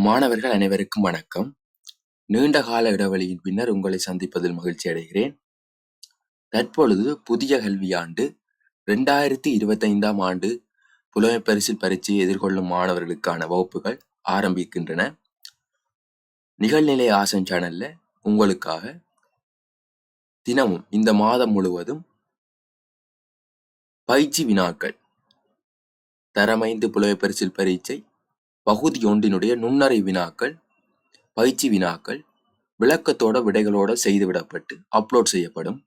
மாணவர்கள் அனைவருக்கும் வணக்கம். நீண்ட கால இடைவெளியின் பின்னர் உங்களை சந்திப்பதில் மகிழ்ச்சி அடைகிறேன். தற்பொழுது புதிய கல்வியாண்டு ரெண்டாயிரத்தி இருபத்தைந்தாம் ஆண்டு புலமை பரிசில் பரீட்சையை எதிர்கொள்ளும் மாணவர்களுக்கான வகுப்புகள் ஆரம்பிக்கின்றன. நிகழ்நிலை ஆசன் சேனல்ல உங்களுக்காக தினமும் இந்த மாதம் முழுவதும் பயிற்சி வினாக்கள் தரமைந்து புலவை பரிசில் பரீட்சை பகுதி ஒன்றினுடைய நுண்ணறை வினாக்கள் பயிற்சி வினாக்கள் விளக்கத்தோட விடைகளோட செய்துவிடப்பட்டு அப்லோட் செய்யப்படும்.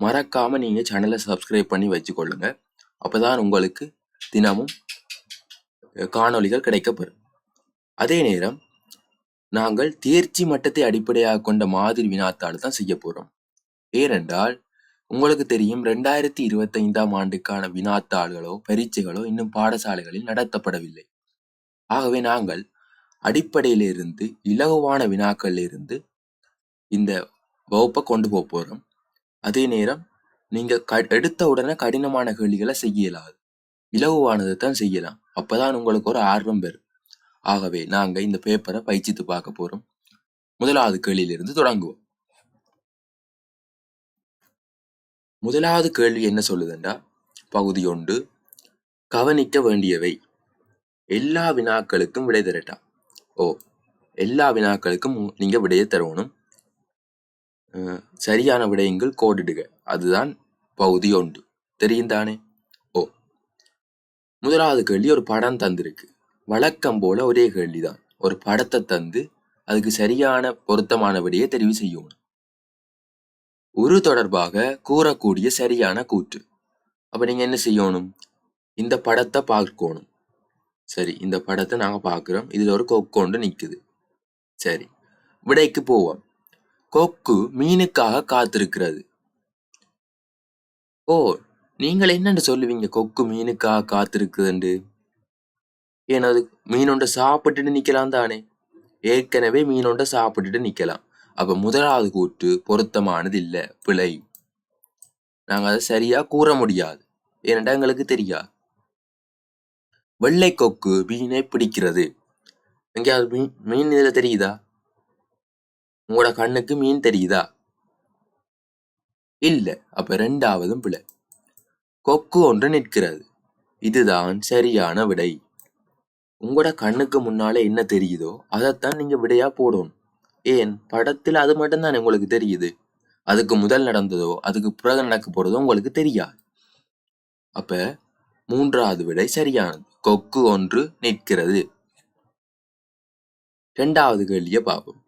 மறக்காமல் நீங்கள் சேனலை சப்ஸ்கிரைப் பண்ணி வச்சுக்கொள்ளுங்க. அப்பதான் உங்களுக்கு தினமும் காணொலிகள் காணொளிகள் கிடைக்கப்பெறும். அதே நேரம் நாங்கள் தேர்ச்சி மட்டத்தை அடிப்படையாக கொண்ட மாதிரி வினாத்தாள் தான் செய்ய போகிறோம் ஏனென்றால் உங்களுக்கு தெரியும் ரெண்டாயிரத்தி இருபத்தைந்தாம் ஆண்டுக்கான வினாத்தாள்களோ பரீட்சைகளோ இன்னும் பாடசாலைகளில் நடத்தப்படவில்லை. ஆகவே நாங்கள் அடிப்படையிலிருந்து இலகுவான வினாக்களிலிருந்து இந்த வகுப்பை கொண்டு போக போறோம். அதே நேரம் நீங்க க- எடுத்த உடனே கடினமான கேள்விகளை செய்ய இயலாது இலகுவானதை தான் செய்யலாம். அப்போதான் உங்களுக்கு ஒரு ஆர்வம் பெறும் ஆகவே நாங்கள் இந்த பேப்பரை பயிற்சித்து பார்க்க போறோம். முதலாவது கேள்வியிலிருந்து தொடங்குவோம். முதலாவது கேள்வி என்ன சொல்லுதுண்டா? பகுதி ஒன்று கவனிக்க வேண்டியவை. எல்லா வினாக்களுக்கும் விடை தரட்டா. ஓ எல்லா வினாக்களுக்கும் நீங்கள் நீங்க விடையை தரணும். சரியான விடயங்கள் கோடிடுக அதுதான் பகுதி ஒன்று. தெரியும் தானே? ஓ முதலாவது கேள்வி ஒரு படம் தந்திருக்கு. வழக்கம் போல ஒரே கேள்விதான். ஒரு படத்தை தந்து அதுக்கு சரியான பொருத்தமான விடையை தெரிவு செய்யணும். உரு தொடர்பாக கூறக்கூடிய சரியான கூற்று. அப்ப நீங்க என்ன செய்யணும்? இந்த படத்தை பார்க்கணும். சரி இந்த படத்தை நாங்கள் பார்க்குறோம் இதுல ஒரு கொக்கோண்டு நிக்குது. சரி விடைக்கு போவோம். கொக்கு மீனுக்காக காத்திருக்கிறது. ஓ நீங்கள் என்னன்னு சொல்லுவீங்க? கொக்கு மீனுக்காக காத்திருக்குதுண்டு. ஏன்னா அது மீனொண்ட சாப்பிட்டுட்டு நிக்கலாம் தானே? ஏற்கனவே மீனொண்ட சாப்பிட்டுட்டு நிக்கலாம் அப்போ முதலாவது கூற்று பொருத்தமானது இல்லை பிழை. நாங்கள் அதை சரியா கூற முடியாது. ஏனென்றா எங்களுக்கு தெரியாது. வெள்ளை கொக்கு மீனை பிடிக்கிறது. எங்கேயாவது மீன் மீன் இதில் தெரியுதா? உங்களோட கண்ணுக்கு மீன் தெரியுதா? இல்ல. அப்ப ரெண்டாவதும் பிழை. கொக்கு ஒன்று நிற்கிறது. இதுதான் சரியான விடை. உங்களோட கண்ணுக்கு முன்னால என்ன தெரியுதோ அதைத்தான் நீங்க விடையா போடணும். ஏன்? படத்துல அது மட்டும்தான் உங்களுக்கு தெரியுது. அதுக்கு முதல் நடந்ததோ அதுக்கு பிறகு நடக்க போறதோ உங்களுக்கு தெரியாது. அப்ப மூன்றாவது விடை சரியானது. கொக்கு ஒன்று நிற்கிறது. இரண்டாவது கேள்வியை பார்ப்போம்.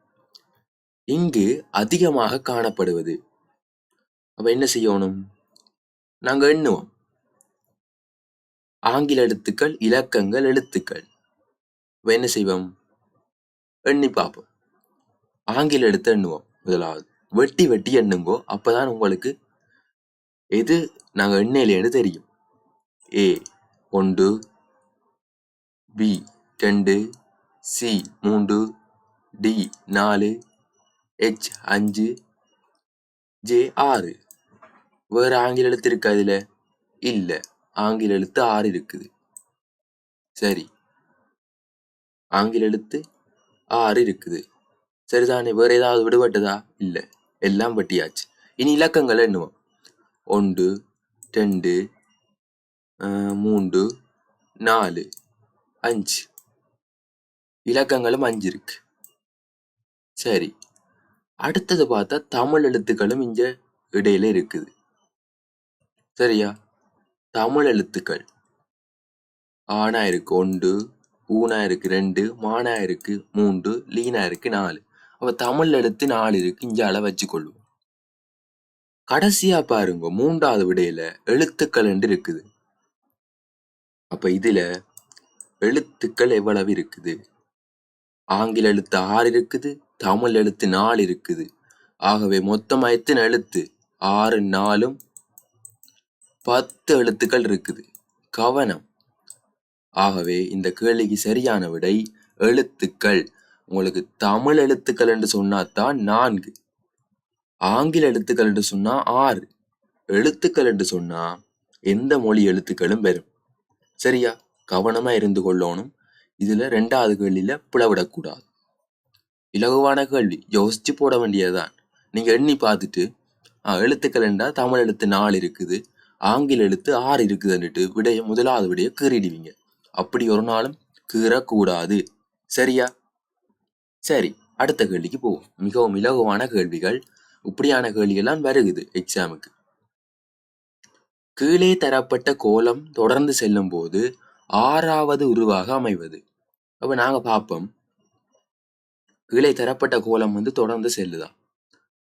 இங்கு அதிகமாக காணப்படுவது. அப்ப என்ன செய்யணும்? நாங்க எண்ணுவோம். ஆங்கில எழுத்துக்கள் இலக்கங்கள் எழுத்துக்கள். அப்ப என்ன செய்வோம்? எண்ணி பார்ப்போம். ஆங்கில எழுத்து எண்ணுவோம் முதலாவது. வெட்டி வெட்டி எண்ணுங்கோ அப்பதான் உங்களுக்கு எது நாங்க எண்ணெயிலேன்னு தெரியும். ஏ ஒன்று பி ரெண்டு சி மூன்று டி நாலு ஹெச் அஞ்சு ஜே ஆறு. வேறு ஆங்கில எழுத்து இருக்கா அதில் இல்லை. ஆங்கில எழுத்து ஆறு இருக்குது. சரி. ஆங்கில எழுத்து ஆறு இருக்குது. சரிதானே? வேறு ஏதாவது விடுபட்டதா? இல்லை. எல்லாம் வெட்டியாச்சு. இனி இலக்கங்கள் எண்ணுவோம். ஒன்று ரெண்டு மூன்று நாலு. அஞ்சு. இலக்கங்களும் அஞ்சு இருக்கு. சரி. அடுத்தது பார்த்தா தமிழ் எழுத்துக்களும் இங்க இடையில இருக்குது. சரியா? தமிழ் எழுத்துக்கள். ஆனா இருக்கு ஒன்று ஊனா இருக்கு ரெண்டு மானா இருக்கு மூன்று லீனா இருக்கு நாலு. அப்ப தமிழ் எழுத்து நாலு இருக்கு இஞ்சால வச்சுக்கொள்வோம் கடைசியா பாருங்க மூன்றாவது விடையில எழுத்துக்கள் என்று இருக்குது. அப்ப இதுல எழுத்துக்கள் எவ்வளவு இருக்குது? ஆங்கில எழுத்து ஆறு இருக்குது தமிழ் எழுத்து நாலு இருக்குது. ஆகவே மொத்தமா எத்தனை எழுத்து? ஆறு நாலும் பத்து எழுத்துக்கள் இருக்குது. கவனம். ஆகவே இந்த கேள்விக்கு சரியான விடை எழுத்துக்கள். உங்களுக்கு தமிழ் எழுத்துக்கள் என்று சொன்னாதான் நான்கு. ஆங்கில எழுத்துக்கள் என்று சொன்னா ஆறு. எழுத்துக்கள் என்று சொன்னா எந்த மொழி எழுத்துக்களும் வரும். சரியா? கவனமா இருந்து கொள்ளணும். இதுல ரெண்டாவது கேள்வியில் பிளவிடக்கூடாது இலகுவான கேள்வி. யோசிச்சு போட வேண்டியதுதான். நீங்க எண்ணி பார்த்துட்டு எழுத்துக்கள் என்றால் தமிழ் எழுத்து நாலு இருக்குது ஆங்கில எழுத்து ஆறு இருக்குதுன்னுட்டு விடைய முதலாவது விடைய கீறிடுவீங்க. அப்படி ஒரு நாளும் கீறக்கூடாது. சரியா? சரி அடுத்த கேள்விக்கு போவோம். மிகவும் இலகுவான கேள்விகள். இப்படியான கேள்விகள்லாம் வருகுது எக்ஸாமுக்கு கீழே தரப்பட்ட கோலம் தொடர்ந்து செல்லும் போது ஆறாவது உருவாக அமைவது. அப்ப நாங்க பார்ப்போம் கீழே தரப்பட்ட கோலம் வந்து தொடர்ந்து செல்லுதா.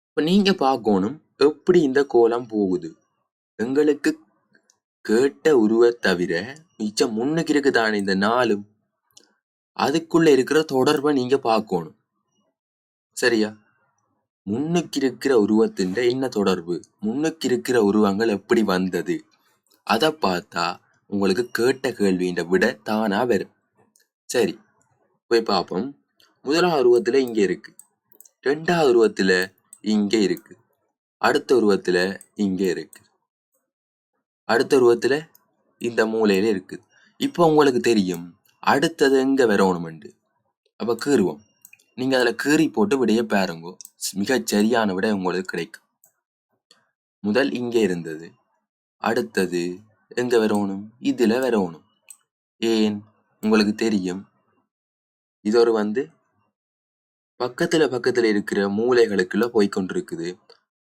இப்ப நீங்க பார்க்கணும் எப்படி இந்த கோலம் போகுது. எங்களுக்கு கேட்ட உருவை தவிர மிச்சம் முன்னுக்கு இருக்குதானே இந்த நாளும் அதுக்குள்ள இருக்கிற தொடர்பை நீங்க பார்க்கணும். சரியா? முன்னுக்கு இருக்கிற உருவத்தின் என்ன தொடர்பு? முன்னுக்கு இருக்கிற உருவங்கள் எப்படி வந்தது? அதை பார்த்தா உங்களுக்கு கேட்ட கேள்வியின் விட தானா வரும். சரி போய் பார்ப்போம். முதலாவது உருவத்தில் இங்க இருக்கு. ரெண்டாவது உருவத்தில் இங்கே இருக்கு. அடுத்த உருவத்தில் இங்க இருக்கு. அடுத்த உருவத்தில் இந்த மூலையில இருக்கு. இப்போ உங்களுக்கு தெரியும் அடுத்தது எங்க வரணுமெண்டு அப்ப கீறுவோம். நீங்க அதுல கீறி போட்டு விடைய பாருங்கோ. மிகச் சரியான விடை உங்களுக்கு கிடைக்கும். முதல் இங்கே இருந்தது அடுத்தது எங்க வரணும் இதுல வரணும் ஏன்? உங்களுக்கு தெரியும். இது ஒரு வந்து பக்கத்துல பக்கத்துல இருக்கிற மூளைகளுக்குள்ள போய் கொண்டிருக்குது.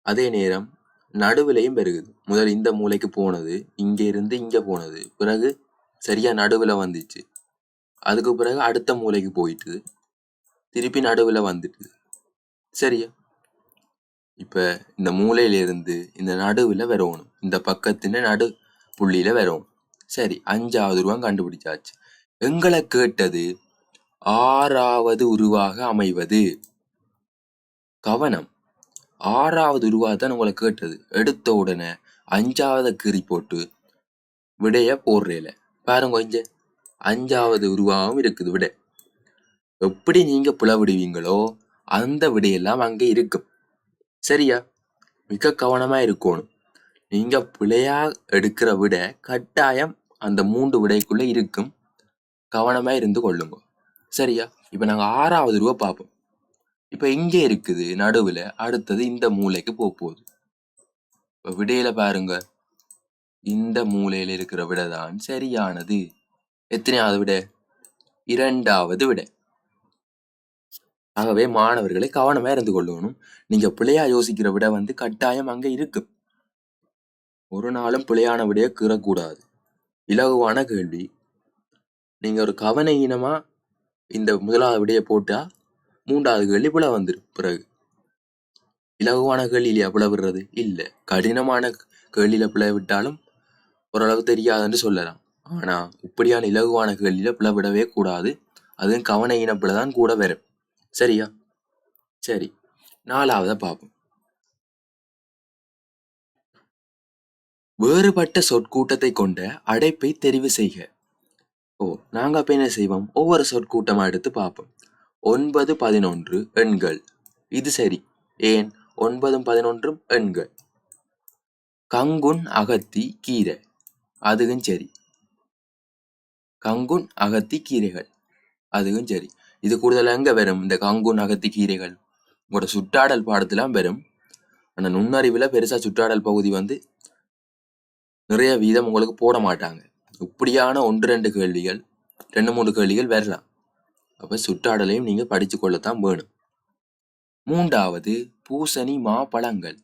அதே நேரம் நடுவுலையும் பெருகுது. முதல் இந்த மூலைக்கு போனது இங்க இருந்து இங்க போனது. பிறகு சரியா நடுவுல வந்துச்சு. அதுக்கு பிறகு அடுத்த மூலைக்கு போயிட்டு திருப்பி நடுவுல வந்துட்டு. சரியா? இப்ப இந்த மூலையில இருந்து இந்த நடுவுல வரணும் இந்த பக்கத்தின நடு புள்ளியில வரும். சரி அஞ்சாவது உருவம் கண்டுபிடிச்சாச்சு. எங்களை கேட்டது ஆறாவது உருவாக அமைவது. கவனம். ஆறாவது உருவாதான் உங்களை கேட்டது. எடுத்த உடனே அஞ்சாவது கீறி போட்டு விடைய போடுறேல. பாருங்க கொஞ்சம் அஞ்சாவது உருவாகவும் இருக்குது விடை. எப்படி நீங்க புலவிடுவீங்களோ அந்த விடையெல்லாம் அங்கே இருக்கும். சரியா? மிக கவனமா இருக்கணும். நீங்கள் பிழையா எடுக்கிற விட கட்டாயம் அந்த மூன்று விடைக்குள்ளே இருக்கும். கவனமா இருந்து கொள்ளுங்க. சரியா? இப்போ நாங்கள் ஆறாவது ரூபா பார்ப்போம். இப்போ இங்கே இருக்குது நடுவுல? அடுத்தது இந்த மூலைக்கு போக போகுது. இப்போ விடையில பாருங்க. இந்த மூலையில் இருக்கிற விடை தான் சரியானது. எத்தனையாவது விட? இரண்டாவது விட. ஆகவே மாணவர்களை கவனமா இருந்து கொள்ளணும். நீங்க பிள்ளையா யோசிக்கிற விட வந்து கட்டாயம் அங்கே இருக்கும். ஒரு நாளும் பிழையான விடைய கீறக்கூடாது. இலகுவான கேள்வி. நீங்க ஒரு கவன இனமா இந்த முதலாவது விடைய போட்டா மூன்றாவது கேள்வி புல வந்துடும் பிறகு. இலகுவான கேள்வியில புல விடுறது? இல்லை. கடினமான கேள்வியில பிழை விட்டாலும் ஓரளவு தெரியாதுன்னு சொல்லலாம். ஆனா இப்படியான இலகுவான கேள்வியில பிழை விடவே கூடாது. அதுவும் கவன ஈனப்புல தான் கூட வரும். சரியா? சரி. நாலாவதை பார்ப்போம் வேறுபட்ட சொற்கூட்டத்தை கொண்ட அடைப்பை தெரிவு செய்க. ஓ நாங்கள் அப்ப என்ன செய்வோம்? ஒவ்வொரு சொற்கூட்டமாக எடுத்து பார்ப்போம். ஒன்பது பதினொன்று எண்கள். இது சரி. ஏன்? ஒன்பதும் பதினொன்றும் எண்கள். கங்குன் அகத்தி கீரை. அதுவும் சரி. கங்குன் அகத்தி கீரைகள். அதுவும் சரி. இது கூடுதலாக எங்கே வரும்? இந்த கங்குன் அகத்தி கீரைகள். உங்களோட சுற்றாடல் பாடத்துலாம் வரும். ஆனால் நுண்ணறிவில் பெருசாக சுற்றாடல் பகுதி வந்து நிறைய வீதம் உங்களுக்கு போட மாட்டாங்க. இப்படியான ஒன்று ரெண்டு கேள்விகள் ரெண்டு மூணு கேள்விகள் வரலாம். அப்ப சுற்றாடலையும் நீங்க படிச்சு கொள்ளத்தான் வேணும். மூன்றாவது பூசணி மாப்பழங்கள்.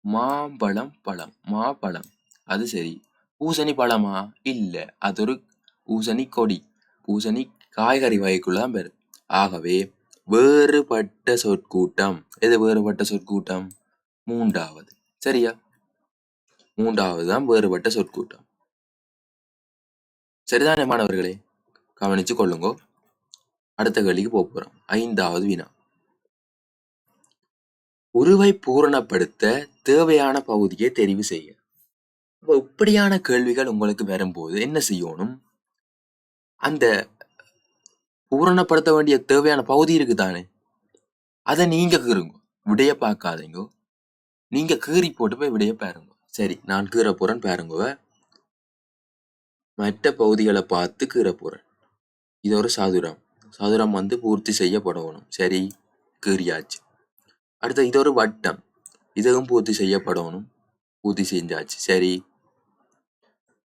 மாம்பழம் பழம் மாப்பழம். அது சரி. பூசணி பழமா? இல்ல. அது ஒரு பூசணி கொடி. பூசணி காய்கறி வகைக்குள்ள தான் பெரு. ஆகவே வேறுபட்ட சொற்கூட்டம். எது வேறுபட்ட சொற்கூட்டம்? மூன்றாவது. சரியா? மூன்றாவது தான் வேறுபட்ட சொற்கூட்டம். சரிதானே மாணவர்களே? கவனிச்சு கொள்ளுங்கோ. அடுத்த கேள்விக்கு போக போறோம். ஐந்தாவது வினா. உருவை பூரணப்படுத்த தேவையான பகுதியை தெரிவு செய்ய அப்ப இப்படியான கேள்விகள் உங்களுக்கு வரும்போது என்ன செய்யணும்? அந்த பூரணப்படுத்த வேண்டிய தேவையான பகுதி இருக்குதானே? அதை நீங்க கீறுங்க. விடைய பார்க்காதீங்க. நீங்க கீறி போட்டு போய் விடைய பாருங்க. சரி நான் கீரை போகிறேன் பாருங்க மற்ற பகுதிகளை பார்த்து கீரை போகிறேன் இது ஒரு சதுரம். சதுரம் வந்து பூர்த்தி செய்யப்படணும். சரி கீறியாச்சு. அடுத்து இது ஒரு வட்டம். இதுவும் பூர்த்தி செய்யப்படணும். பூர்த்தி செஞ்சாச்சு. சரி.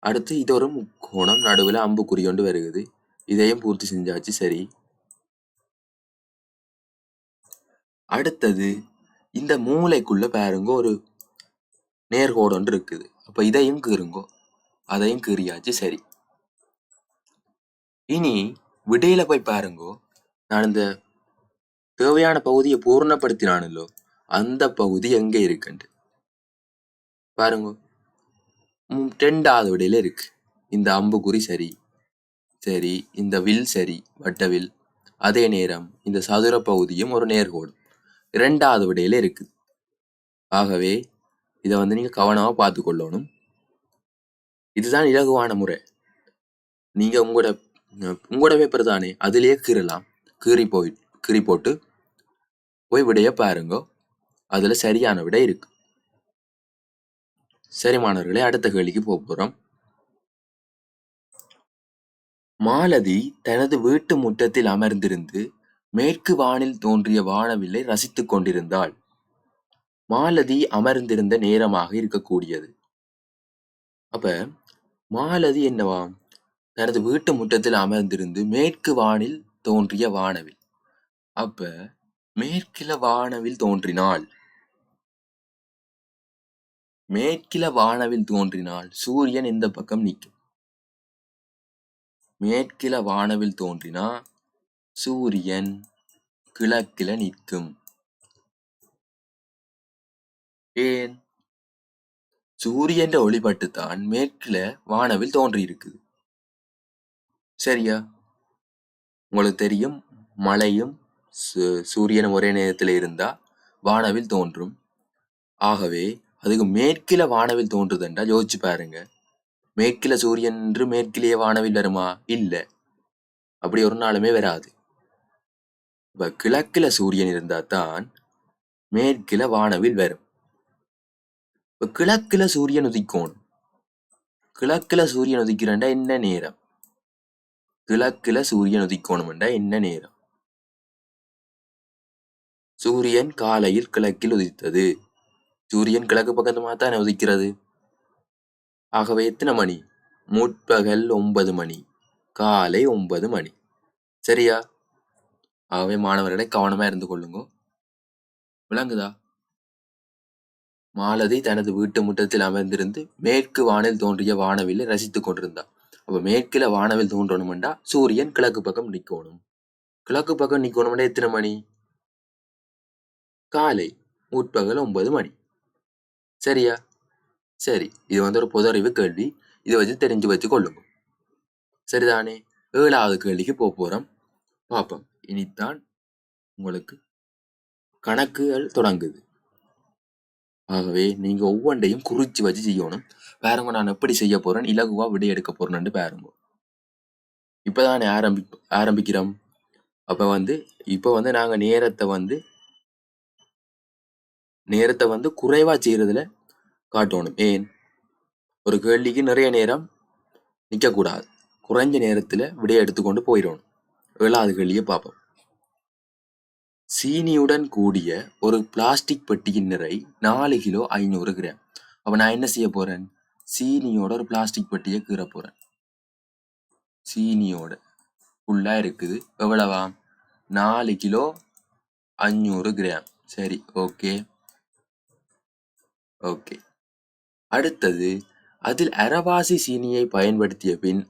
அடுத்து இது ஒரு முக்கோணம். நடுவில் அம்புக்குறி கொண்டு வருகுது. இதையும் பூர்த்தி செஞ்சாச்சு. சரி. அடுத்தது இந்த மூளைக்குள்ள பாருங்க ஒரு நேர்கோடு ஒன்று இருக்குது. அப்போ இதையும் கீறுங்கோ. அதையும் கீறியாச்சு சரி. இனி விடையில போய் பாருங்கோ. நான் இந்த தேவையான பகுதியை பூர்ணப்படுத்தினானല്ലോ அந்த பகுதி எங்க இருக்குண்டு? பாருங்க. ம், ரெண்டாவது விடையில இருக்கு. இந்த அம்புக்குறி சரி சரி இந்த வில் சரி வட்டவில் அதே நேரம் இந்த சதுர பகுதியும் ஒரு நேர்கோடு. இரண்டாவது விடையில இருக்கு. ஆகவே இதை வந்து நீங்கள் கவனமாக பார்த்து கொள்ளணும் இதுதான் இலகுவான முறை. நீங்கள் உங்களோட உங்களோட பேப்பர் தானே அதுலேயே கீறலாம். கீறி போய் கீறி போட்டு போய் விடைய பாருங்க. அதில் சரியான விடை இருக்கு. சரி மாணவர்களே அடுத்த கேள்விக்கு போக போகிறோம் மாலதி தனது வீட்டு முற்றத்தில் அமர்ந்திருந்து மேற்கு வானில் தோன்றிய வானவில்லை ரசித்துக் கொண்டிருந்தாள். மாலதி அமர்ந்திருந்த நேரமாக இருக்கக்கூடியது. அப்ப மாலதி என்னவாம் தனது வீட்டு முற்றத்தில் அமர்ந்திருந்து மேற்கு வானில் தோன்றிய வானவில். அப்ப மேற்கில வானவில் தோன்றினாள் மேற்கில வானவில் தோன்றினால் சூரியன் எந்த பக்கம் நிற்கும். மேற்கில வானவில் தோன்றினா சூரியன் கிழக்கில நிற்கும். ஏன்? சூரியன் ஒளிபட்டுத்தான் மேற்கில வானவில் தோன்றியிருக்குது சரியா? உங்களுக்கு தெரியும் மழையும் சு- சூரியனும் ஒரே நேரத்தில் இருந்தா வானவில் தோன்றும். ஆகவே அதுக்கு மேற்கில வானவில் தோன்றுதுண்டா யோசிச்சு பாருங்க. மேற்கில சூரியன் என்று மேற்கிலேயே வானவில் வருமா? இல்ல. அப்படி ஒரு நாளுமே வராது. இப்ப கிழக்கில சூரியன் இருந்தா தான் மேற்கில வானவில் வரும். இப்போ கிழக்கில சூரியன் உதிக்கணும் கிழக்கில சூரியன் உதிக்கிறண்டா என்ன நேரம்? கிழக்கில சூரியன் உதிக்கணும்டா என்ன நேரம்? சூரியன் காலையில் கிழக்கில் உதித்தது. சூரியன் கிழக்கு பக்கத்து தானே உதிக்கிறது? ஆகவே எத்தனை மணி? முற்பகல் ஒன்பது மணி. காலை ஒன்பது மணி. சரியா? ஆகவே மாணவர்களை கவனமா இருந்து கொள்ளுங்க. விளங்குதா? மாலதி தனது வீட்டு முற்றத்தில் அமர்ந்திருந்து மேற்கு வானில் தோன்றிய வானவிலை ரசித்துக் கொண்டிருந்தார் அப்ப மேற்கில வானவில் தோன்றணும்டா சூரியன் கிழக்கு பக்கம் நிக்கணும். கிழக்கு பக்கம் நிக்கணும்டா எத்தனை மணி? காலை முற்பகல் ஒன்பது மணி. சரியா? சரி இது வந்து ஒரு பொது அறிவு கேள்வி. இதை வச்சு தெரிஞ்சு வச்சு கொள்ளுங்க. சரிதானே? ஏழாவது கேள்விக்கு போக போறோம். பார்ப்போம் இனித்தான் உங்களுக்கு கணக்குகள் தொடங்குது. ஆகவே நீங்கள் ஒவ்வொன்றையும் குறிச்சு வச்சு செய்யணும். பாருங்க நான் எப்படி செய்ய போகிறேன் இலகுவாக விடை எடுக்க போகிறேன்னு பாருங்க. இப்பதானே ஆரம்பி ஆரம்பிக்கிறோம். அப்போ வந்து இப்போ வந்து நாங்கள் நேரத்தை வந்து நேரத்தை வந்து குறைவாக செய்கிறதுல காட்டணும். ஏன்? ஒரு கேள்விக்கு நிறைய நேரம் நிற்கக்கூடாது குறைஞ்ச நேரத்தில் விடையை எடுத்துக்கொண்டு போயிடணும். ஏழாவது கேள்வியை பார்ப்போம். சீனியுடன் கூடிய ஒரு பிளாஸ்டிக் பெட்டியின் நிறை நாலு கிலோ ஐநூறு கிராம் அப்போ நான் என்ன செய்ய போறேன்? சீனியோட ஒரு பிளாஸ்டிக் பெட்டியை கீற போறேன். சீனியோட. ஃபுல்லாக இருக்குது. எவ்வளவா? நாலு கிலோ அஞ்சூறு கிராம் சரி ஓகே. ஓகே. அடுத்தது அதில் அரவாசி சீனியை பயன்படுத்திய பின்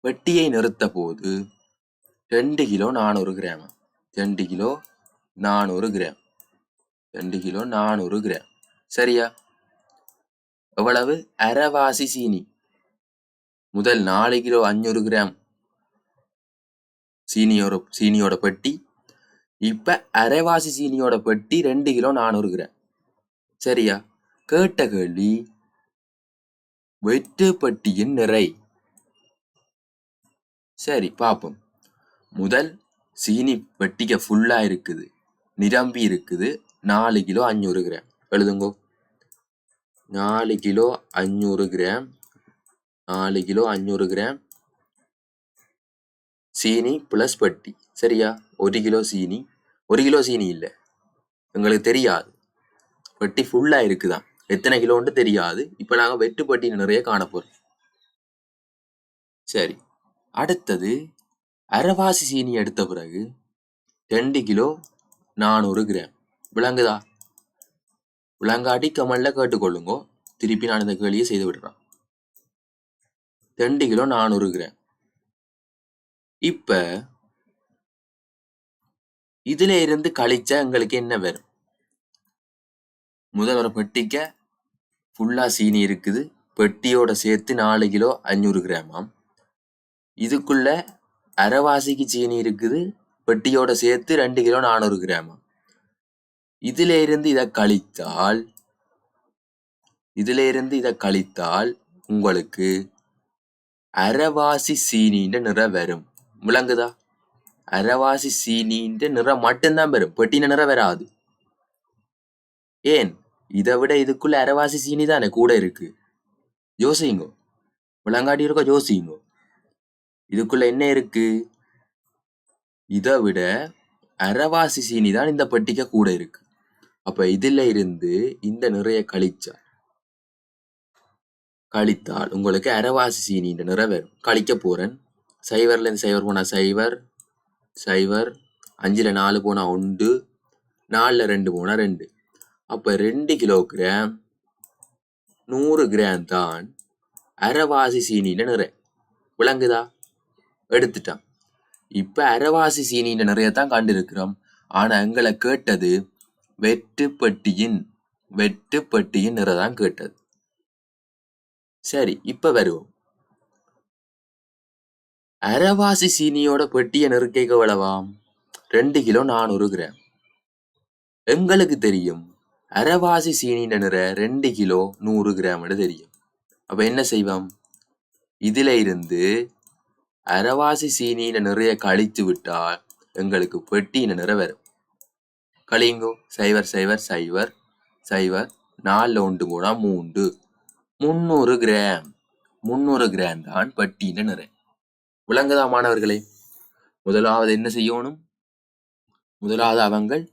பெட்டியை நிறுத்த போது ரெண்டு கிலோ நானூறு கிராம் ரெண்டு கிலோ நானூறு கிராம். ரெண்டு கிலோ நானூறு கிராம். சரியா? எவ்வளவு? அரவாசி சீனி. முதல் நாலு கிலோ அஞ்சூறு கிராம். சீனியோட சீனியோட பெட்டி. இப்ப அரைவாசி சீனியோட பெட்டி ரெண்டு கிலோ நானூறு கிராம். சரியா? கேட்ட கேள்வி வெட்டு பெட்டியின் நிறை. சரி பாப்போம். முதல் சீனி பெட்டிக்க ஃபுல்லா இருக்குது. நிரம்பி இருக்குது. நாலு கிலோ அஞ்சூறு கிராம். எழுதுங்கோ. நாலு கிலோ அஞ்சூறு கிராம். நாலு கிலோ அஞ்சூறு கிராம். சீனி ப்ளஸ் பெட்டி. சரியா? ஒரு கிலோ சீனி. ஒரு கிலோ சீனி இல்லை. எங்களுக்கு தெரியாது. பெட்டி ஃபுல்லாக இருக்குதான் எத்தனை கிலோன்ட்டு தெரியாது. இப்போ நாங்கள் வெட்டு பட்டி நிறைய காண போகிறோம் சரி. அடுத்தது அரைவாசி சீனி எடுத்த பிறகு ரெண்டு கிலோ நானூறு கிராம் விளங்குதா? விளங்காட்டி கமல்ல கேட்டுக்கொள்ளுங்கோ. திருப்பி நான் இந்த கேள்வியை செய்து விடுறேன். ரெண்டு கிலோ நானூறு கிராம் இப்ப இதுல இருந்து கழிச்சா எங்களுக்கு என்ன வரும் முதல் ஒரு பெட்டிக்க ஃபுல்லா சீனி இருக்குது. பெட்டியோட சேர்த்து நாலு கிலோ அஞ்சூறு கிராமாம். இதுக்குள்ள அரைவாசிக்கு சீனி இருக்குது. பெட்டியோட சேர்த்து ரெண்டு கிலோ நானூறு கிராம். இதுல இருந்து இதை கழித்தால் இதுல இருந்து இதை கழித்தால் உங்களுக்கு அரவாசி சீனின்ற நிறம் வரும். விளங்குதா? அரவாசி சீனின்ற நிறம் மட்டும்தான் வரும். பெட்டின நிறம் வராது. ஏன்? இதை விட இதுக்குள்ள அரவாசி சீனி தானே கூட இருக்கு. யோசிங்கோ. விளங்காட்டி இருக்கோ யோசிங்கோ. இதுக்குள்ள என்ன இருக்கு? இதை விட அரவாசி சீனி தான் இந்த பெட்டிக்க கூட இருக்கு. அப்ப இதுல இருந்து இந்த நிறைய கழிச்சா? கழித்தால் உங்களுக்கு அரவாசி சீனி இந்த நிறை வரும். கழிக்க போறேன். சைவர்ல இருந்து சைவர் போனா சைவர் சைவர் அஞ்சுல நாலு போனா ஒன்று நாலுல ரெண்டு போனா ரெண்டு. அப்ப ரெண்டு கிலோ கிராம் நூறு கிராம் தான் அரவாசி சீனின்னு நிறை. விளங்குதா? எடுத்துட்டான். இப்ப அரவாசி சீனின்ற நிறைய தான் கண்டிருக்கிறோம். ஆனா எங்களை கேட்டது வெட்டு பெட்டியின் வெட்டு நிறை தான் கேட்டது. சரி இப்ப வருவோம். அரவாசி சீனியோட பெட்டியை நெருக்கைக்கு எவ்வளவாம் ரெண்டு கிலோ நானூறு கிராம். எங்களுக்கு தெரியும் அரவாசி சீனின்ற நிற ரெண்டு கிலோ நூறு கிராம்னு தெரியும். அப்ப என்ன செய்வோம்? இதுல இருந்து அரைவாசி சீனின நிறைய கழித்து விட்டால் எங்களுக்கு பெட்டியின நிற வரும் கழியுங்கோ? சைவர் சைவர் சைவர் சைவர். நாலு ஒன்று போனா மூன்று. முந்நூறு கிராம். முந்நூறு கிராம் தான் பட்டியின நிறை விளங்குதா மாணவர்களே? முதலாவது என்ன செய்யணும்? முதலாவது அவங்கள்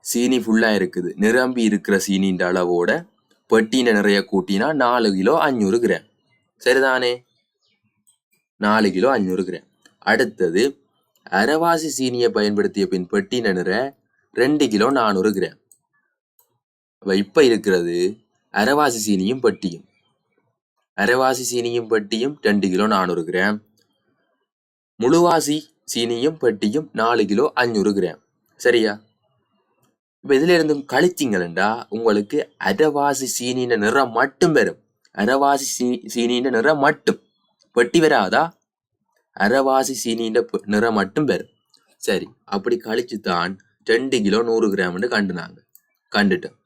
சீனி ஃபுல்லா இருக்குது. நிரம்பி இருக்கிற சீனின்ற அளவோட பெட்டின நிறைய கூட்டினா நாலு கிலோ அஞ்சூறு கிராம். சரிதானே? நாலு கிலோ அஞ்சூறு கிராம். அடுத்தது அரவாசி சீனியை பயன்படுத்திய பின் பெட்டி நிற ரெண்டு கிலோ நானூறு கிராம். இப்போ இருக்கிறது அரவாசி சீனியும் பட்டியும். அரைவாசி சீனியும் பட்டியும் ரெண்டு கிலோ நானூறு கிராம். முழுவாசி சீனியும் பட்டியும் நாலு கிலோ அஞ்சூறு கிராம். சரியா? இப்போ இதுல இருந்தும் கழிச்சிங்களா உங்களுக்கு அரைவாசி சீனின நிறம் மட்டும் வரும். அரைவாசி சீ சீனின நிறம் மட்டும். பெட்டி வராதா? அரைவாசி சீனின்ற நிறம் மட்டும் வரும் சரி அப்படி கழிச்சு தான் ரெண்டு கிலோ நூறு கிராம்னு கண்டுனாங்க. கண்டுட்டோம்.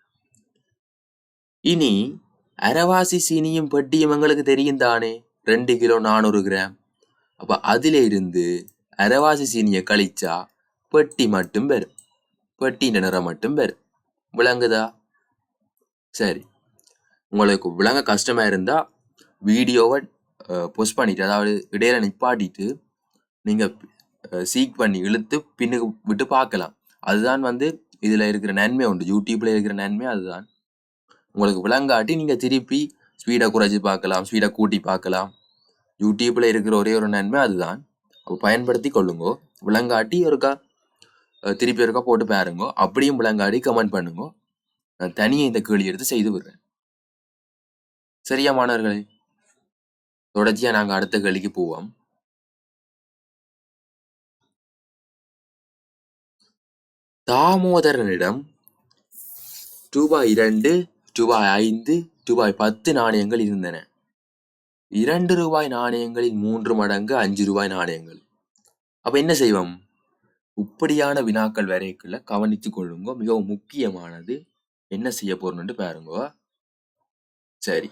இனி அரைவாசி சீனியும் பெட்டியும் எங்களுக்கு தெரியும் தானே? ரெண்டு கிலோ நானூறு கிராம். அப்ப அதுல இருந்து அரைவாசி சீனியை கழிச்சா பெட்டி மட்டும் வரும் பெட்டின்ற நிறம் மட்டும் வரும் விளங்குதா? சரி. உங்களுக்கு விளங்க கஷ்டமா இருந்தா வீடியோவை போஸ்ட் பண்ணிட்டு அதாவது இடையில நிப்பாட்டிட்டு நீங்க சீக் பண்ணி இழுத்து பின்னுக்கு விட்டு பார்க்கலாம். அதுதான் வந்து இதுல இருக்கிற நன்மை உண்டு. யூடியூப்ல இருக்கிற நன்மை அதுதான். உங்களுக்கு விளங்காட்டி நீங்க திருப்பி ஸ்பீடை குறைச்சி பார்க்கலாம் ஸ்பீடை கூட்டி பார்க்கலாம். யூடியூப்ல இருக்கிற ஒரே ஒரு நன்மை அதுதான். அப்போ பயன்படுத்தி கொள்ளுங்கோ. விளங்காட்டி ஒருக்கா திருப்பி ஒருக்கா போட்டு பாருங்கோ. அப்படியும் விளங்காட்டி கமெண்ட் பண்ணுங்க. நான் தனியாக இந்த கேள்வி எடுத்து செய்து விடுறேன். சரியா மாணவர்களே? தொடர்ச்சியா நாங்க அடுத்த கேள்விக்கு போவோம். தாமோதரனிடம் ரூபாய் இரண்டு ரூபாய் ஐந்து ரூபாய் பத்து நாணயங்கள் இருந்தன. இரண்டு ரூபாய் நாணயங்களில் மூன்று மடங்கு அஞ்சு ரூபாய் நாணயங்கள். அப்ப என்ன செய்வோம்? இப்படியான வினாக்கள் வரைக்குள்ள கவனித்து கொள்ளுங்க. மிகவும் முக்கியமானது என்ன செய்ய போறோம்னு பாருங்க. சரி.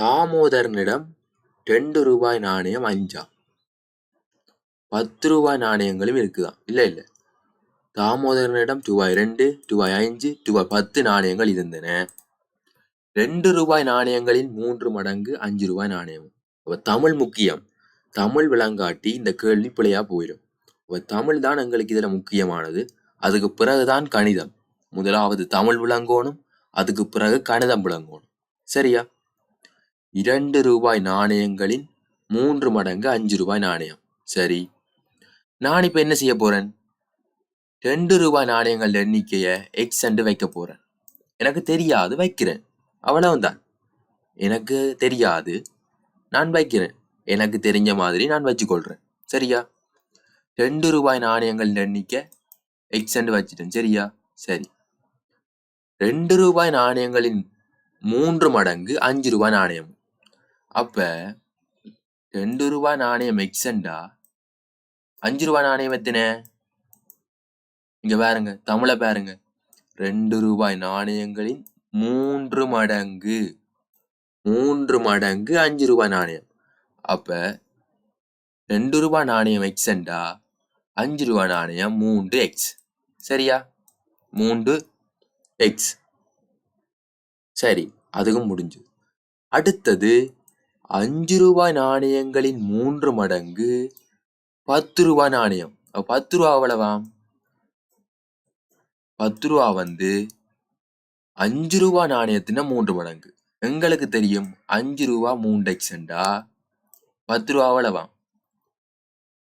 தாமோதரனிடம் ரெண்டு ரூபாய் நாணயம் அஞ்சா. பத்து ரூபாய் நாணயங்களும் இருக்குதான் இல்ல இல்ல. தாமோதரனிடம் ரூபாய் ரெண்டு ரூபாய் ஐந்து ரூபாய் பத்து நாணயங்கள் இருந்தன. ரெண்டு ரூபாய் நாணயங்களில் மூன்று மடங்கு அஞ்சு ரூபாய் நாணயம். அப்ப தமிழ் முக்கியம். தமிழ் விளங்காட்டி இந்த கேள்வி பிழையா போயிடும். அப்ப தமிழ் தான் எங்களுக்கு இதுல முக்கியமானது. அதுக்கு பிறகுதான் கணிதம். முதலாவது தமிழ் விளங்கணும் அதுக்கு பிறகு கணிதம் விளங்கணும். சரியா? இரண்டு ரூபாய் நாணயங்களின் மூன்று மடங்கு அஞ்சு ரூபாய் நாணயம். சரி. நான் இப்போ என்ன செய்ய போறேன்? ரெண்டு ரூபாய் நாணயங்கள் எண்ணிக்கையை எக்ஸ் என்று வைக்க போறேன். எனக்கு தெரியாது வைக்கிறேன். அவ்வளவுதான். எனக்கு தெரியாது நான் வைக்கிறேன். எனக்கு தெரிஞ்ச மாதிரி நான் வச்சுக்கொள்றேன். சரியா? ரெண்டு ரூபாய் நாணயங்கள் எண்ணிக்கை எக்ஸ் என்று வச்சுட்டேன். சரியா? சரி. ரெண்டு ரூபாய் நாணயங்களின் மூன்று மடங்கு அஞ்சு ரூபாய் நாணயம். அப்ப ரெண்டு ரூபாய் நாணயம் எக்ஸண்டா அஞ்சு ரூபாய் நாணயம் எத்தனை? இங்க பாருங்க தமிழை பாருங்க. ரெண்டு ரூபாய் நாணயங்களின் மூன்று மடங்கு. மூன்று மடங்கு அஞ்சு ரூபாய் நாணயம். அப்ப ரெண்டு ரூபாய் நாணயம் எக்ஸண்டா அஞ்சு ரூபாய் நாணயம் மூன்று எக்ஸ் சரியா? மூன்று எக்ஸ் சரி அதுவும் முடிஞ்சு. அடுத்தது அஞ்சு ரூபாய் நாணயங்களின் மூன்று மடங்கு பத்து ரூபாய் நாணயம். பத்து ரூபா எவ்வளவாம் பத்து ரூபா வந்து அஞ்சு ரூபா நாணயத்தின மூன்று மடங்கு. எங்களுக்கு தெரியும் அஞ்சு ரூபா மூன்று எக்ஸ்ண்டா பத்து ரூபா எவ்வளவாம்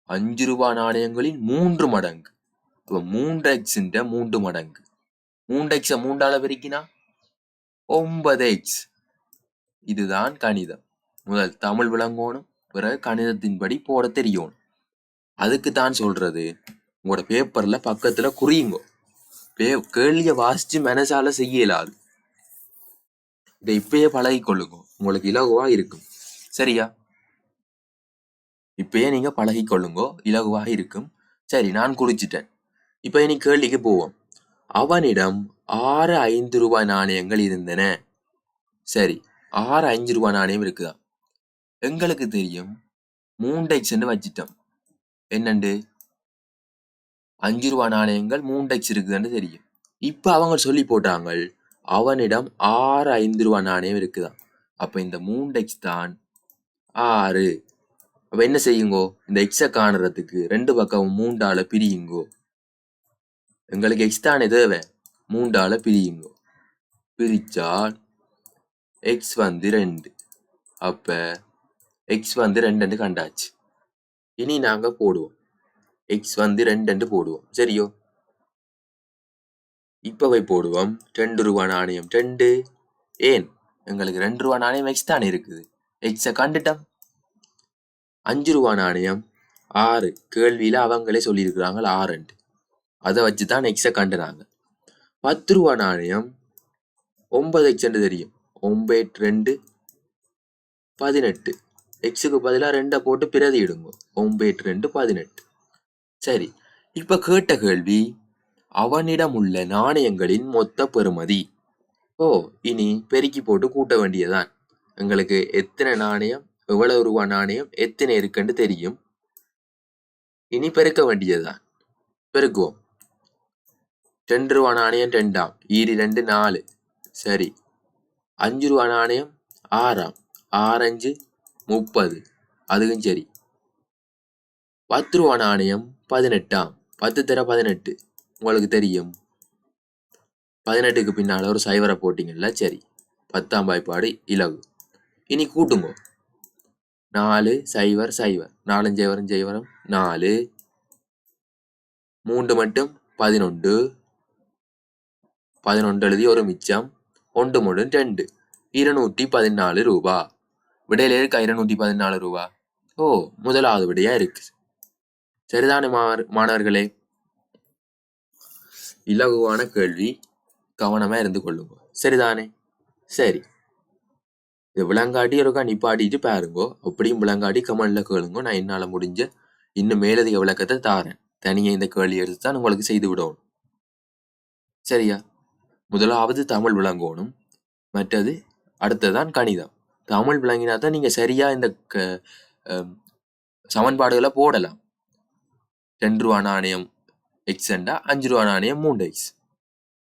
அஞ்சு ரூபா நாணயங்களின் மூன்று மடங்கு. அப்ப மூன்று எக்ஸ்ன்ற மூன்று மடங்கு. மூன்று எக்ஸ மூன்றால பெருக்கினா? ஒன்பது எக்ஸ் இதுதான் கணிதம். முதல் தமிழ் விளங்கணும் பிறகு கணிதத்தின்படி போட தெரியணும். அதுக்கு தான் சொல்றது. உங்களோட பேப்பர்ல பக்கத்துல குறியுங்கோ. பே கேள்விய வாசிச்சு மனசால செய்ய இயலாது இதை இப்பயே பழகி கொள்ளுங்க உங்களுக்கு இலகுவா இருக்கும். சரியா? இப்பயே நீங்க பழகி கொள்ளுங்கோ இலகுவா இருக்கும். சரி நான் குறிச்சிட்டேன். இப்ப இனி கேள்விக்கு போவோம். அவனிடம் ஆறு ஐந்து ரூபாய் நாணயங்கள் இருந்தன. சரி ஆறு அஞ்சு ரூபாய் நாணயம் இருக்குதா? எங்களுக்கு தெரியும். மூன்று எக்ஸ்ன்னு வச்சிட்டோம். என்னண்டு? அஞ்சு ரூபா நாணயங்கள் மூன்று எக்ஸ் இருக்குதுன்னு தெரியும். இப்போ அவங்க சொல்லி போட்டாங்க அவனிடம் ஆறு ஐந்து ரூபா நாணயம் இருக்குதான் அப்போ இந்த மூன்று எக்ஸ் தான் ஆறு. அப்போ என்ன செய்யுங்கோ? இந்த எக்ஸை காணுறதுக்கு ரெண்டு பக்கம் மூண்டால பிரியுங்கோ? எங்களுக்கு எக்ஸ் தானே தேவை. மூண்டால பிரியுங்கோ? பிரிச்சால் எக்ஸ் வந்து ரெண்டு. அப்போ எக்ஸ் வந்து ரெண்டு கண்டாச்சு. இனி நாங்க போடுவோம். எக்ஸ் வந்து ரெண்டு போடுவோம். சரியோ? இப்பவை போடுவோம். ரெண்டு ரூபா நாணயம் ரெண்டு. ஏன்? எங்களுக்கு ரெண்டு ரூபா நாணயம் எக்ஸ் தானே இருக்குது. எக்ஸ கண்டுட்டோம். அஞ்சு ரூபா நாணயம். ஆறு. கேள்வியில அவங்களே சொல்லியிருக்கிறாங்க ஆறுண்டு அதை வச்சு தான் எக்ஸ கண்டுறாங்க. பத்து ரூபா நாணயம். ஒன்பது எக்ஸ் தெரியும். ஒன்பது ரெண்டு. பதினெட்டு. எக்ஸுக்கு பதிலாக ரெண்டை போட்டு பிரதியிடுங்க ஒம்பேட் ரெண்டு பதினெட்டு. சரி இப்ப கேட்ட கேள்வி அவனிடம் உள்ள நாணயங்களின் மொத்த பெறுமதி. ஓ இனி பெருக்கி போட்டு கூட்ட வேண்டியதான் எங்களுக்கு எத்தனை நாணயம் எவ்வளவு ரூபா நாணயம் எத்தனை இருக்குன்னு தெரியும். இனி பெருக்க வேண்டியதுதான். பெருக்குவோம். ரெண்டு ரூபா நாணயம் ரெண்டாம். ஈரி ரெண்டு நாலு. சரி. அஞ்சு ரூபா நாணயம் ஆறாம். ஆறஞ்சு முப்பது. அதுவும் சரி. பத்து ரூபா நாணயம் பதினெட்டாம். பத்து தர பதினெட்டு. உங்களுக்கு தெரியும். பதினெட்டுக்கு பின்னால் ஒரு சைவரை போட்டிங்கல்ல சரி. பத்தாம் வாய்ப்பாடு இலகு இனி கூட்டுங்க. நாலு சைவர் சைவர். நாலஞ்சைவரம் சைவரம் நாலு. மூன்று மட்டும் பதினொன்று. பதினொன்று எழுதி ஒரு மிச்சம். ஒன்று மூணு ரெண்டு. இருநூற்றி பதினாலு ரூபா. விடையில இருக்கா இருநூற்றி பதினாலு ரூபா? ஓ முதலாவது விடையா இருக்கு. சரிதானே மாணவர்களே? இலகுவான கேள்வி. கவனமா இருந்து கொள்ளுங்க. சரிதானே? சரி. இது விளங்காட்டி இருக்கா? நிப்பாட்டிட்டு பாருங்கோ. அப்படியும் விளங்காட்டி கமெண்ட்ல கேளுங்க. நான் என்னால முடிஞ்ச இன்னும் மேலதிக விளக்கத்தை தாரேன். தனியே இந்த கேள்வி எடுத்து தான் உங்களுக்கு செய்து விடணும் சரியா? முதலாவது தமிழ் விளங்கணும் மற்றது அடுத்ததான் கணிதம். தமிழ் விளங்கினா தான் நீங்க சரியா இந்த க- சமன்பாடுகளை போடலாம். ரெண்டு ரூபா நாணயம் எக்ஸண்டா அஞ்சு ரூபா நாணயம் மூன்று எக்ஸ்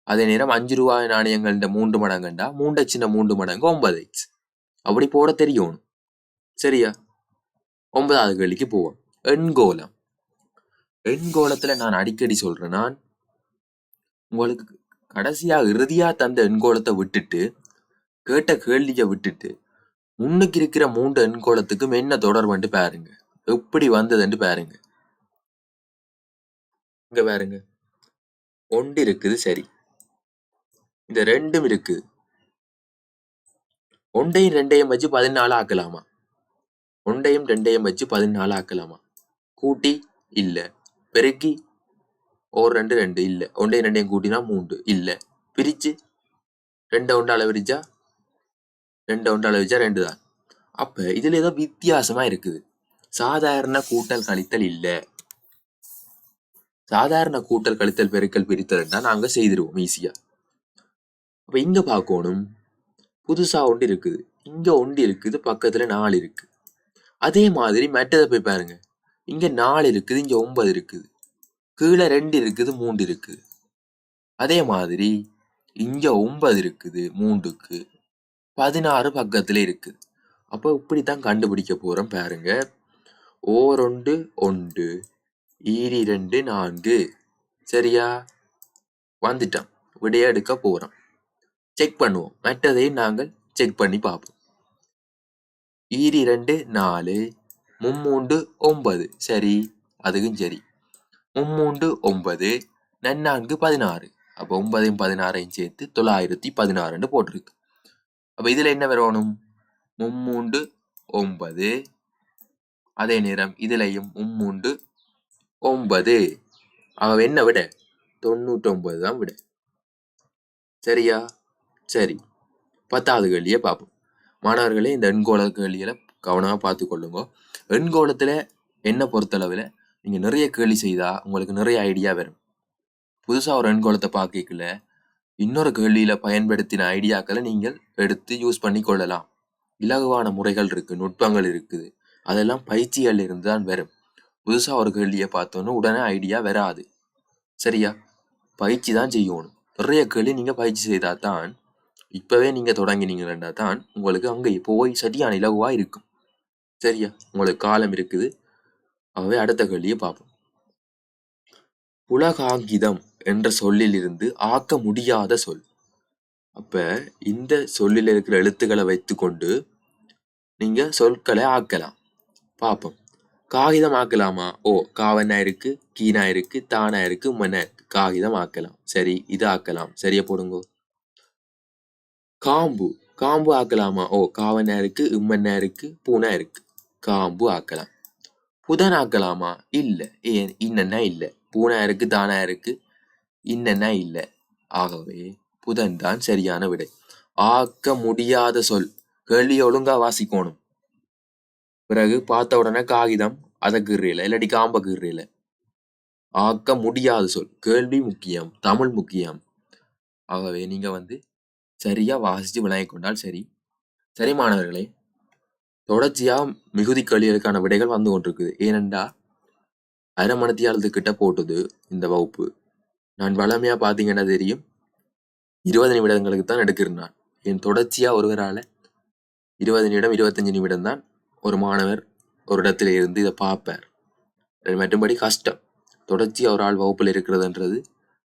அதே நேரம் அஞ்சு ரூபா நாணயங்கள்ட மூன்று மடங்குண்டா மூன்று எக்ஸின் மூன்று மடங்கு ஒன்பது எக்ஸ் அப்படி போட தெரியணும் சரியா? ஒன்பதாவது கேள்விக்கு போவோம். எண்கோலம் எண்கோலத்துல நான் அடிக்கடி சொல்றேன் நான் உங்களுக்கு கடைசியா இறுதியா தந்த எண்கோலத்தை விட்டுட்டு கேட்ட கேள்வியை விட்டுட்டு முன்னுக்கு இருக்கிற மூன்று எண்கோளத்துக்கும் என்ன தொடர்புன்ட்டு பாருங்க. எப்படி வந்ததுன்னு பாருங்க. இங்க பாருங்க. ஒன்று இருக்குது சரி. இந்த ரெண்டும் இருக்கு. ஒண்டையும் ரெண்டையும் வச்சு பதினாலு ஆக்கலாமா? ஒன்றையும் ரெண்டையும் வச்சு பதினாலு ஆக்கலாமா? கூட்டி இல்ல. பெருக்கி ஒரு ரெண்டு ரெண்டு இல்ல. ஒண்டையும் ரெண்டையும் கூட்டினா மூன்று இல்ல. பிரிச்சு ரெண்டை ஒன்றால் பிரிச்சா ரெண்டு ஒன்றால் வச்சா ரெண்டு தான். அப்போ இதில் ஏதோ வித்தியாசமா இருக்குது. சாதாரண கூட்டல் கழித்தல் இல்லை. சாதாரண கூட்டல் கழித்தல் பெருக்கல் பிரித்தல் தான் நாங்கள் செய்திருவோம் ஈஸியாக அப்போ இங்கே பார்க்கணும். புதுசாக ஒன்று இருக்குது. இங்கே ஒன்று இருக்குது பக்கத்தில் நாலு இருக்கு அதே மாதிரி மெட்டதை போய் பாருங்க. இங்கே நாலு இருக்குது இங்கே ஒன்பது இருக்குது. கீழே ரெண்டு இருக்குது மூன்று இருக்குது. அதே மாதிரி இங்கே ஒன்பது இருக்குது மூன்றுக்கு. பதினாறு பக்கத்தில் இருக்குது அப்போ இப்படித்தான் கண்டுபிடிக்க போகிறோம் பாருங்க. ஓரொண்டு ஒன்று ஈரி ரெண்டு நான்கு. சரியா? வந்துட்டோம். விடைய எடுக்க போகிறோம் செக் பண்ணுவோம். மற்றதையும் நாங்கள் செக் பண்ணி பார்ப்போம். ஈரி ரெண்டு நாலு. மும்மூண்டு ஒன்பது. சரி. அதுக்கும் சரி. மும்மூண்டு ஒன்பது. நன்னான்கு பதினாறு. அப்போ ஒன்பதையும் பதினாறையும் சேர்த்து தொள்ளாயிரத்தி பதினாறுன்னு போட்டிருக்கு. அப்போ இதில் என்ன வரணும்? மும்மூண்டு ஒன்பது. அதே நேரம் இதுலையும் மும்மூண்டு ஒன்பது. அவ என்ன விட? தொண்ணூற்றொன்பது தான் விட. சரியா? சரி. பத்தாவது கேள்வியை பார்ப்போம். மாணவர்களே இந்த எண்கோள கேள்விகளை கவனமாக பார்த்து கொள்ளுங்க. எண்கோளத்தில் என்ன பொறுத்தளவில் நீங்கள் நிறைய கேள்வி செய்தால் உங்களுக்கு நிறைய ஐடியா வரும். புதுசாக ஒரு எண்கோளத்தை பார்க்கல இன்னொரு கேள்வியில் பயன்படுத்தின ஐடியாக்களை நீங்கள் எடுத்து யூஸ் பண்ணி கொள்ளலாம். இலகுவான முறைகள் இருக்குது நுட்பங்கள் இருக்குது. அதெல்லாம் பயிற்சிகள் இருந்து தான் வரும். புதுசாக ஒரு கேள்வியை பார்த்தோன்னு உடனே ஐடியா வராது. சரியா? பயிற்சி தான் செய்யணும். நிறைய கேள்வி நீங்கள் பயிற்சி செய்தால் தான் இப்போவே நீங்கள் தொடங்கினீங்கன்னா தான் உங்களுக்கு அங்கே போய் சரியான இலகுவாக இருக்கும். சரியா? உங்களுக்கு காலம் இருக்குது. ஆகவே அடுத்த கேள்வியை பார்ப்போம். உலகாங்கிதம் என்ற சொல்லிலிருந்து ஆக்க முடியாத சொல். அப்ப இந்த சொல்லில் இருக்கிற எழுத்துக்களை வைத்துக்கொண்டு நீங்க சொற்களை ஆக்கலாம். பார்ப்போம் காகிதம் ஆக்கலாமா? ஓ காவனா இருக்கு கீனா இருக்கு தானா இருக்கு மன இருக்கு. காகிதம் ஆக்கலாம். சரி இது ஆக்கலாம். சரியா போடுங்க. காம்பு. காம்பு ஆக்கலாமா? ஓ காவனா இருக்கு இம்மன்னா இருக்கு பூனா இருக்கு. காம்பு ஆக்கலாம். புதன் ஆக்கலாமா? இல்ல. ஏன் இன்னன்னா இல்ல. பூனை இருக்கு தானா இருக்கு. இன்னன்னா இல்லை. ஆகவே புதன் தான் சரியான விடை. ஆக்க முடியாத சொல். கேள்வி ஒழுங்கா வாசிக்கணும். பிறகு பார்த்த உடனே காகிதம் அதை கீறல இல்லாட்டி காம்ப கீறல ஆக்க முடியாத சொல். கேள்வி முக்கியம் தமிழ் முக்கியம். ஆகவே நீங்க வந்து சரியா வாசிச்சு விளங்கி கொண்டால் சரி. சரி மாணவர்களே. தொடர்ச்சியா மிகுதி கேள்விகளுக்கான விடைகள் வந்து கொண்டிருக்குது. ஏனென்றா அரை மணித்தியாலத்துக்கிட்ட போட்டது இந்த வகுப்பு. நான் வளமையா பாத்தீங்கன்னா தெரியும்? இருபது நிமிடங்களுக்கு தான் எடுக்கிறேன் நான் என் தொடர்ச்சியா ஒருவரால இருபது நிமிடம் இருபத்தஞ்சு நிமிடம் தான் ஒரு மாணவர் ஒரு இடத்துல இருந்து இதை பார்ப்பார். மற்றும்படி கஷ்டம். தொடர்ச்சியா ஒரு ஆள் வகுப்பில் இருக்கிறதுன்றது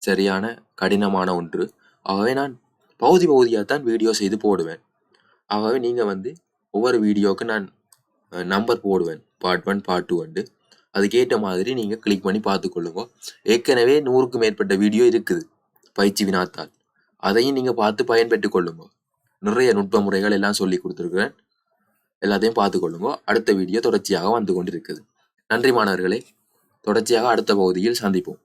சரியான கடினமான ஒன்று. ஆகவே நான் பகுதி பகுதியாக தான் வீடியோ செய்து போடுவேன். ஆகவே நீங்கள் வந்து ஒவ்வொரு வீடியோவுக்கு நான் நம்பர் போடுவேன். பார்ட் ஒன் பார்ட் டூ வந்து அதுக்கேற்ற மாதிரி நீங்கள் கிளிக் பண்ணி பார்த்துக்கொள்ளுங்க. ஏற்கனவே நூறுக்கும் மேற்பட்ட வீடியோ இருக்குது பயிற்சி வினாத்தால் அதையும் நீங்கள் பார்த்து பயன்பெற்று கொள்ளுங்க. நிறைய நுட்ப முறைகள் எல்லாம் சொல்லி கொடுத்துருக்குறேன். எல்லாத்தையும் பார்த்துக்கொள்ளுங்க. அடுத்த வீடியோ தொடர்ச்சியாக வந்து கொண்டிருக்குது. நன்றி மாணவர்களே. தொடர்ச்சியாக அடுத்த பகுதியில் சந்திப்போம்.